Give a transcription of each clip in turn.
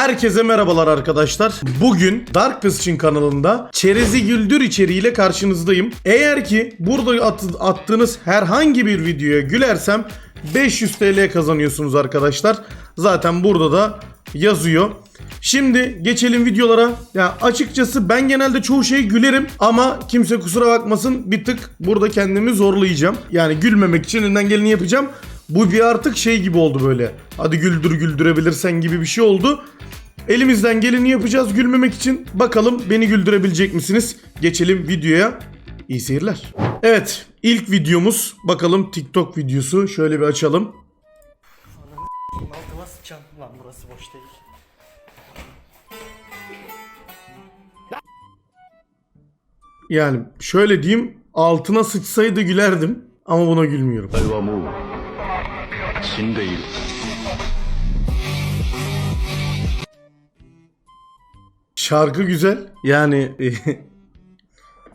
Herkese merhabalar arkadaşlar. Bugün Dark Position kanalında Çerezi Güldür içeriğiyle karşınızdayım. Eğer ki burada at- attığınız herhangi bir videoya gülersem 500 TL kazanıyorsunuz arkadaşlar. Zaten burada da yazıyor. Şimdi geçelim videolara. Ya açıkçası ben genelde çoğu şeye gülerim ama kimse kusura bakmasın bir tık burada kendimi zorlayacağım. Yani gülmemek için elinden geleni yapacağım. Bu bir artık şey gibi oldu böyle. Hadi güldür güldürebilirsen gibi bir şey oldu. Elimizden geleni yapacağız gülmemek için. Bakalım beni güldürebilecek misiniz? Geçelim videoya. İyi seyirler. Evet ilk videomuz bakalım TikTok videosu. Şöyle bir açalım. Altıma sıçan. Lan burası boş değil. Yani şöyle diyeyim altına sıçsaydı gülerdim ama buna gülmüyorum. 俺はもう死んでいる Şarkı güzel. Yani,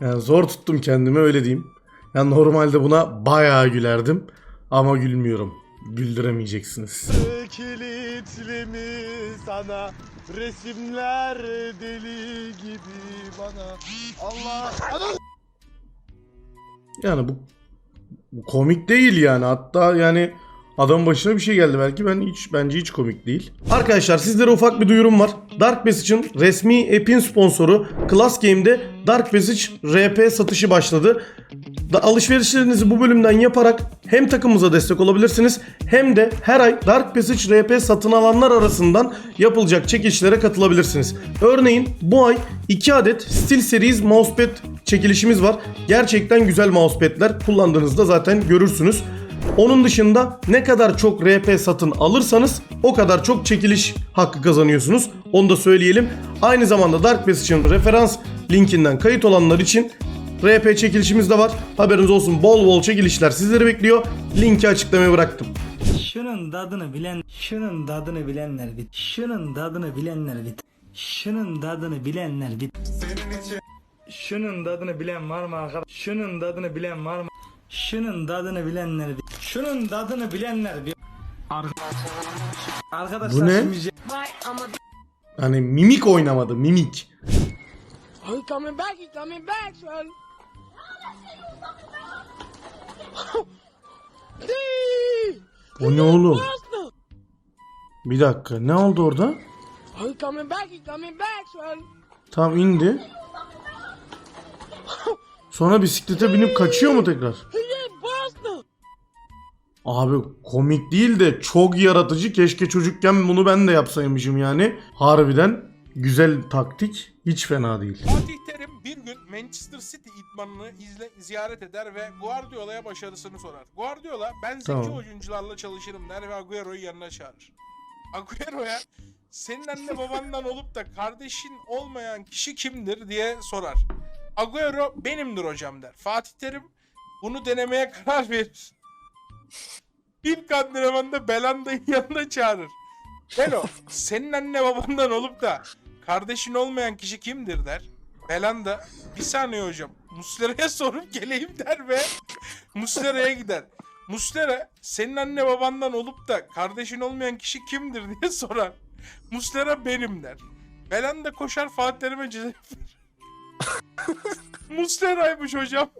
yani zor tuttum kendimi öyle diyeyim. Yani normalde buna bayağı gülerdim ama gülmüyorum. Güldüremeyeceksiniz. Kilitli mi sana resimler deli gibi bana Allah Yani bu, bu komik değil yani. Hatta yani adam başına bir şey geldi belki. Ben hiç bence hiç komik değil. Arkadaşlar sizlere ufak bir duyurum var. Dark Passage'ın resmi app'in sponsoru Class Game'de Dark Passage RP satışı başladı. Da alışverişlerinizi bu bölümden yaparak hem takımımıza destek olabilirsiniz hem de her ay Dark Passage RP satın alanlar arasından yapılacak çekilişlere katılabilirsiniz. Örneğin bu ay 2 adet Steel Series mousepad çekilişimiz var. Gerçekten güzel mousepad'ler. Kullandığınızda zaten görürsünüz. Onun dışında ne kadar çok RP satın alırsanız o kadar çok çekiliş hakkı kazanıyorsunuz. Onu da söyleyelim. Aynı zamanda Dark Passage'ın referans linkinden kayıt olanlar için RP çekilişimiz de var. Haberiniz olsun bol bol çekilişler sizleri bekliyor. Linki açıklamaya bıraktım. Şunun tadını bilen, şunun tadını bilenler bit. Şunun tadını bilenler bit. Şunun tadını bilenler bit. Şunun tadını bilen var mı arkadaş? Şunun tadını bilen var mı? Şunun tadını bilenler bit. Şunun tadını bilenler bit. Ar- Arkadaşlar Bu ne? şimdi Hani mimik oynamadı mimik. He coming back. He coming back, son. O ne oğlum? Bir dakika ne oldu orada? He coming back. He coming back, son. Tam indi. Sonra bisiklete binip kaçıyor mu tekrar? Abi komik değil de çok yaratıcı. Keşke çocukken bunu ben de yapsaymışım yani. Harbiden güzel taktik. Hiç fena değil. Fatih Terim bir gün Manchester City idmanını izle, ziyaret eder ve Guardiola'ya başarısını sorar. Guardiola ben zeki Tamam. oyuncularla çalışırım der ve Agüero'yu yanına çağırır. Agüero'ya senin anne babandan olup da kardeşin olmayan kişi kimdir diye sorar. Agüero benimdir hocam der. Fatih Terim bunu denemeye karar verir. İlk antrenmanda Belanda'yı yanına çağırır. Belo senin anne babandan olup da kardeşin olmayan kişi kimdir der. Belanda bir saniye hocam Muslera'ya sorup geleyim der ve Muslera'ya gider. Muslera senin anne babandan olup da kardeşin olmayan kişi kimdir diye sorar. Muslera benim der. Belanda koşar Fatih Terim'e ceza. Muslera'ymış hocam.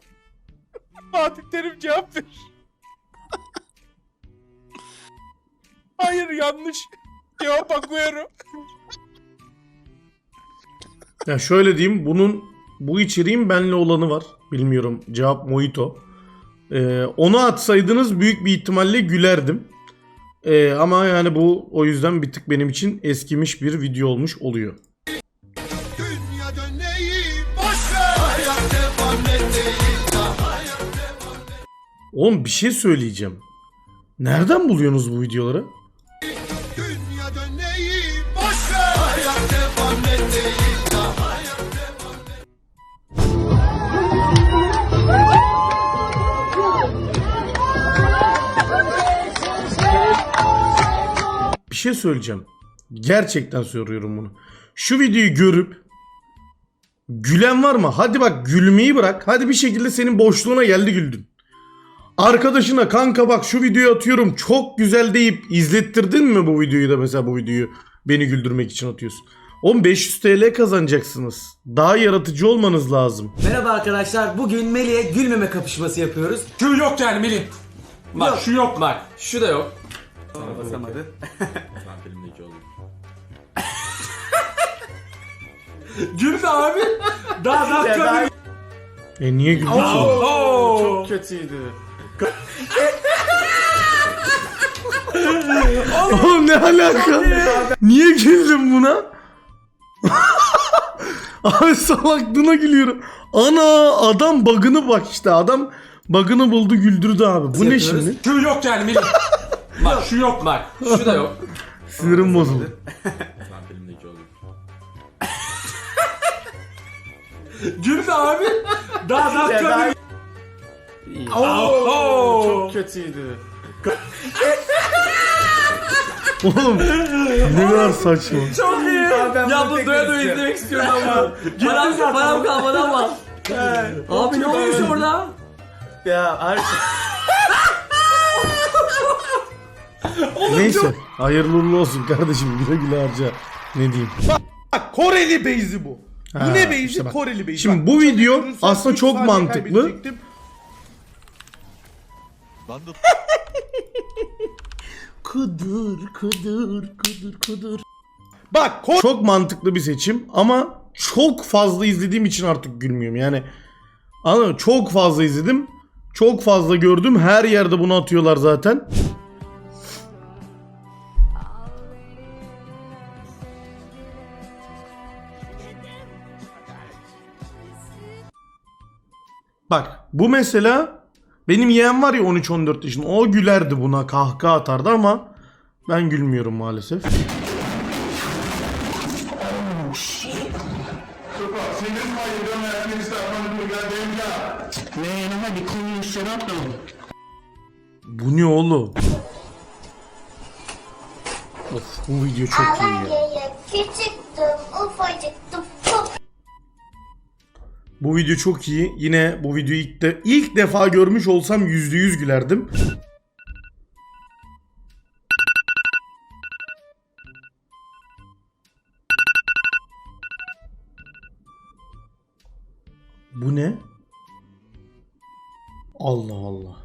Fatih Terim cevap verir. Hayır yanlış. Cevap Agüero. Ya şöyle diyeyim bunun bu içeriğin benle olanı var. Bilmiyorum cevap Mojito. Ee, onu atsaydınız büyük bir ihtimalle gülerdim. Ee, ama yani bu o yüzden bir tık benim için eskimiş bir video olmuş oluyor. Oğlum bir şey söyleyeceğim. Nereden buluyorsunuz bu videoları? Şey söyleyeceğim. Gerçekten soruyorum bunu. Şu videoyu görüp gülen var mı? Hadi bak gülmeyi bırak. Hadi bir şekilde senin boşluğuna geldi güldün. Arkadaşına kanka bak şu videoyu atıyorum çok güzel deyip izlettirdin mi bu videoyu da mesela bu videoyu beni güldürmek için atıyorsun. Oğlum 500 TL kazanacaksınız. Daha yaratıcı olmanız lazım. Merhaba arkadaşlar. Bugün Melih'e gülmeme kapışması yapıyoruz. Şu yok yani Melih. Bak Yok. şu yok bak. Şu da yok. Basamadı. Gülme abi. Daha daha kötü. E niye güldün ki? Oo. Çok kötüydü. Oğlum ne alaka? Niye güldün buna? Abi salaklığına gülüyorum. Ana adam bug'ını bak işte adam bug'ını buldu güldürdü abi. Bu ne Yapıyoruz. şimdi? Şu yok yani Melih. bak şu yok bak. Şu da yok. Sinirim bozuldu. Gülme abi. Daha daha kötü. Oo. Çok kötüydü. Oğlum ne kadar saçma. Çok iyi. Ya bu doya doya izlemek istiyorum ama. param, param kalmadı ama. Abi ne olmuş orada? Ya Neyse hayırlı uğurlu olsun kardeşim güle güle harca. Ne diyeyim. Bak Koreli beyzi bu. Ha, bu ne beyzi? işte bak. Koreli beyzi. Şimdi Bak, bu video aslında çok mantıklı. kaybedecektim. Kıdır kıdır kıdır kıdır. Bak Çok mantıklı bir seçim ama çok fazla izlediğim için artık gülmüyorum. Yani anladın mı? Çok fazla izledim. Çok fazla gördüm. Her yerde bunu atıyorlar zaten. Bak bu mesela benim yeğen var ya 13-14 yaşında o gülerdi buna kahkaha atardı ama ben gülmüyorum maalesef. Bu ne oğlum? Of bu video çok iyi ya. Küçüktüm, ufacıktım, Bu video çok iyi. Yine bu videoyu ilk, de, ilk defa görmüş olsam %100 gülerdim. Bu ne? Allah Allah.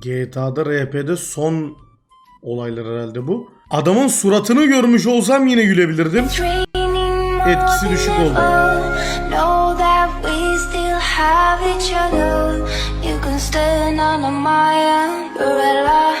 GTA'da RP'de son olaylar herhalde bu. Adamın suratını görmüş olsam yine gülebilirdim. Etkisi düşük oldu. You can stand under my umbrella.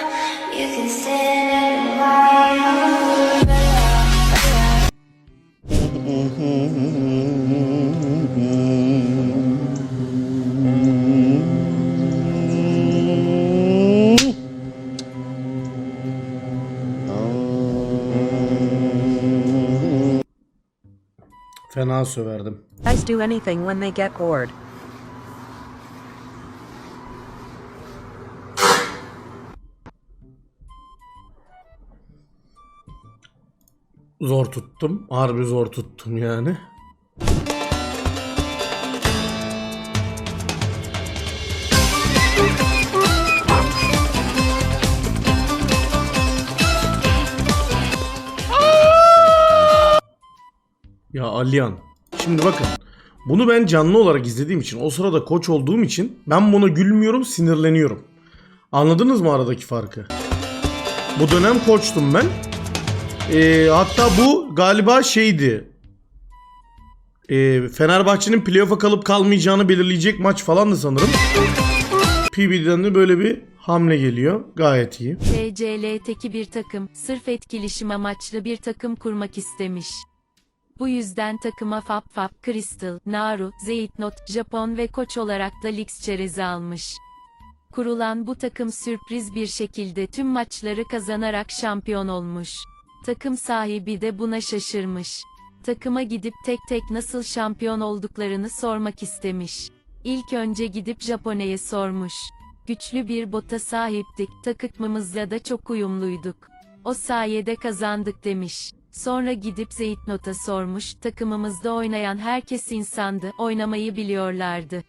Fena söverdim. Guys do anything when they get bored. Zor tuttum. Harbi zor tuttum yani. Ya Aliyan. Şimdi bakın. Bunu ben canlı olarak izlediğim için, o sırada koç olduğum için ben buna gülmüyorum, sinirleniyorum. Anladınız mı aradaki farkı? Bu dönem koçtum ben. Ee, hatta bu galiba şeydi. Ee, Fenerbahçe'nin playoff'a kalıp kalmayacağını belirleyecek maç falandı sanırım. PB'den de böyle bir hamle geliyor. Gayet iyi. TCL'teki bir takım, sırf etkileşim amaçlı bir takım kurmak istemiş. Bu yüzden takıma Fab Fab, Crystal, Naru, Zeytnot, Japon ve koç olarak da Lix çerezi almış. Kurulan bu takım sürpriz bir şekilde tüm maçları kazanarak şampiyon olmuş. Takım sahibi de buna şaşırmış. Takıma gidip tek tek nasıl şampiyon olduklarını sormak istemiş. İlk önce gidip Japone'ye sormuş. Güçlü bir bota sahiptik, takımımızla da çok uyumluyduk. O sayede kazandık demiş. Sonra gidip Zeytnot'a sormuş, takımımızda oynayan herkes insandı, oynamayı biliyorlardı.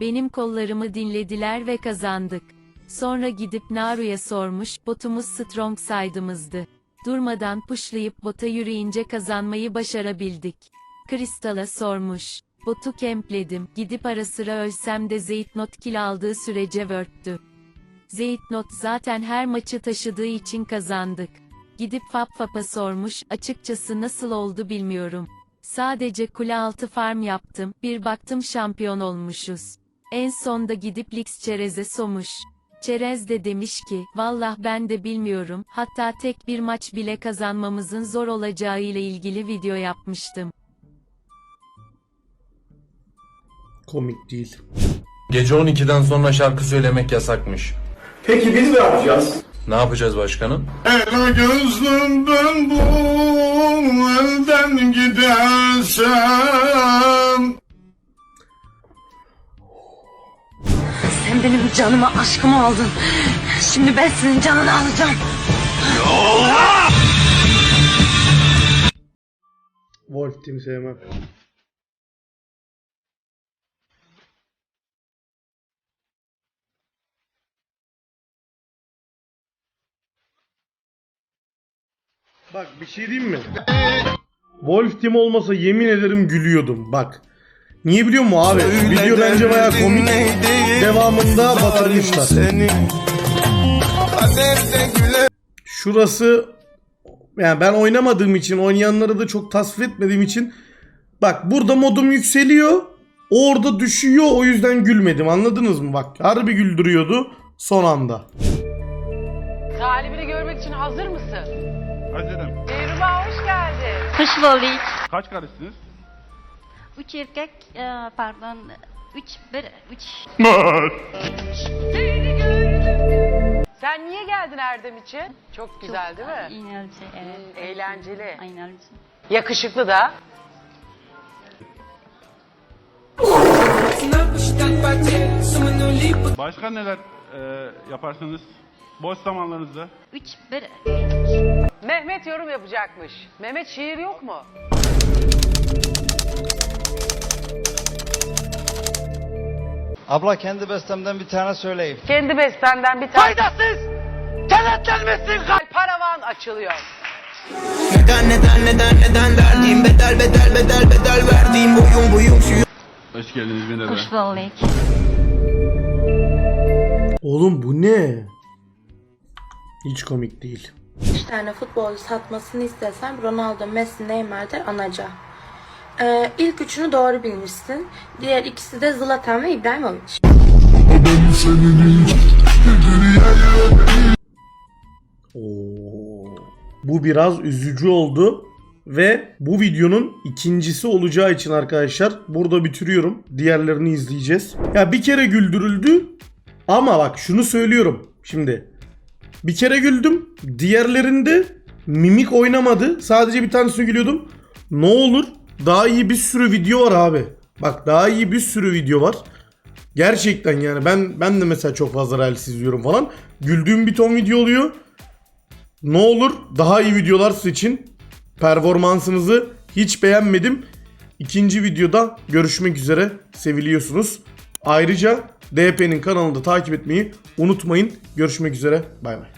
Benim kollarımı dinlediler ve kazandık. Sonra gidip Naru'ya sormuş, botumuz strong side'ımızdı. Durmadan pushlayıp bota yürüyünce kazanmayı başarabildik. Kristal'a sormuş. Botu kempledim, gidip ara sıra ölsem de Zeytnot kill aldığı sürece word'tü. Zeytnot zaten her maçı taşıdığı için kazandık. Gidip Fap Fap'a sormuş, açıkçası nasıl oldu bilmiyorum. Sadece kule altı farm yaptım, bir baktım şampiyon olmuşuz. En sonda gidip Lix Çerez'e somuş. Çerez de demiş ki, vallah ben de bilmiyorum, hatta tek bir maç bile kazanmamızın zor olacağı ile ilgili video yapmıştım. Komik değil. Gece 12'den sonra şarkı söylemek yasakmış. Peki biz ne yapacağız? Ne yapacağız başkanım? Ela gözlümden bu elden gidersem Sen benim canımı aşkımı aldın. Şimdi ben senin canını alacağım. Wolf Team sevmem. Bak bir şey diyeyim mi? Wolf Team olmasa yemin ederim gülüyordum bak. Niye biliyor musun abi? Video bence bayağı komik. Devamında batırmışlar. Şurası yani ben oynamadığım için oynayanları da çok tasvip etmediğim için bak burada modum yükseliyor. Orada düşüyor o yüzden gülmedim anladınız mı bak harbi güldürüyordu son anda. Talibini görmek için hazır mısın? Hazırım. Dilruba hoş geldin. Hoş bulduk. Kaç karısınız? Üç erkek, e, pardon, üç, bir, üç. Sen niye geldin Erdem için? Çok güzel değil mi? Eğlenceli, evet. Eğlenceli. Aynen. Yakışıklı da. Başka neler e, yaparsınız? Boş zamanlarınızda. Üç, bir, Mehmet yorum yapacakmış. Mehmet şiir yok mu? Abla kendi bestemden bir tane söyleyeyim. Kendi bestenden bir tane. Faydasız! Kenetlenmesin. Paravan açılıyor. Neden neden neden neden verdiğim bedel bedel bedel bedel verdiğim boyun boyun şu Hoş geldiniz bir de. hoş bulduk. Oğlum bu ne? Hiç komik değil. 3 tane futbolcu satmasını istesem Ronaldo, Messi, Neymar'dır anaca. Ee, ilk üçünü doğru bilmişsin. Diğer ikisi de Zlatan ve İbrahimovic. Bu biraz üzücü oldu. Ve bu videonun ikincisi olacağı için arkadaşlar burada bitiriyorum. Diğerlerini izleyeceğiz. Ya bir kere güldürüldü ama bak şunu söylüyorum şimdi. Bir kere güldüm. Diğerlerinde mimik oynamadı. Sadece bir tanesine gülüyordum. Ne olur daha iyi bir sürü video var abi. Bak daha iyi bir sürü video var. Gerçekten yani ben ben de mesela çok fazla Reels izliyorum falan. Güldüğüm bir ton video oluyor. Ne olur daha iyi videolar seçin. Performansınızı hiç beğenmedim. İkinci videoda görüşmek üzere. Seviliyorsunuz. Ayrıca DP'nin kanalını da takip etmeyi unutmayın. Görüşmek üzere. Bay bay.